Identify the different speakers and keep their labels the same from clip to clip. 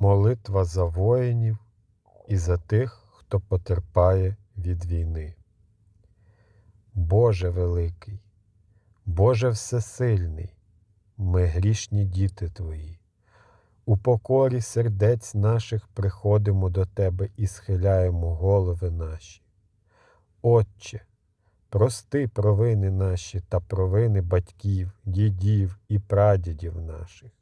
Speaker 1: Молитва за воїнів і за тих, хто потерпає від війни. Боже великий, Боже всесильний, ми грішні діти Твої. У покорі сердець наших приходимо до Тебе і схиляємо голови наші. Отче, прости провини наші та провини батьків, дідів і прадідів наших.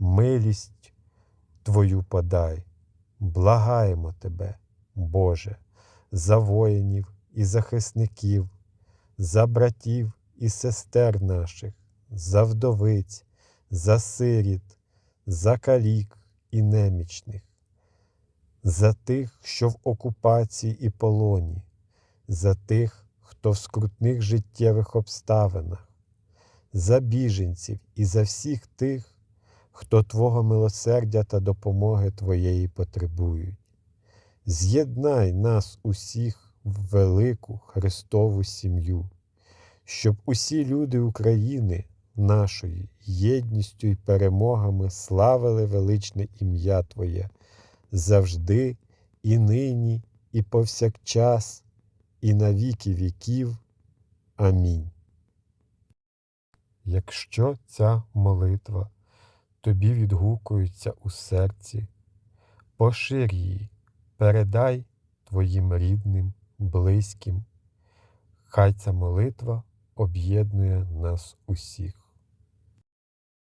Speaker 1: милість Твою подай, благаємо Тебе, Боже, за воїнів і захисників, за братів і сестер наших, за вдовиць, за сиріт, за калік і немічних, за тих, що в окупації і полоні, за тих, хто в скрутних життєвих обставинах, за біженців і за всіх тих, хто Твого милосердя та допомоги Твоєї потребують. З'єднай нас усіх в велику Христову сім'ю, щоб усі люди України нашої єдністю і перемогами славили величне ім'я Твоє завжди, і нині, і повсякчас, і на віки віків. Амінь. Якщо ця молитва тобі відгукуються у серці, пошир її, передай твоїм рідним, близьким. Хай ця молитва об'єднує нас усіх.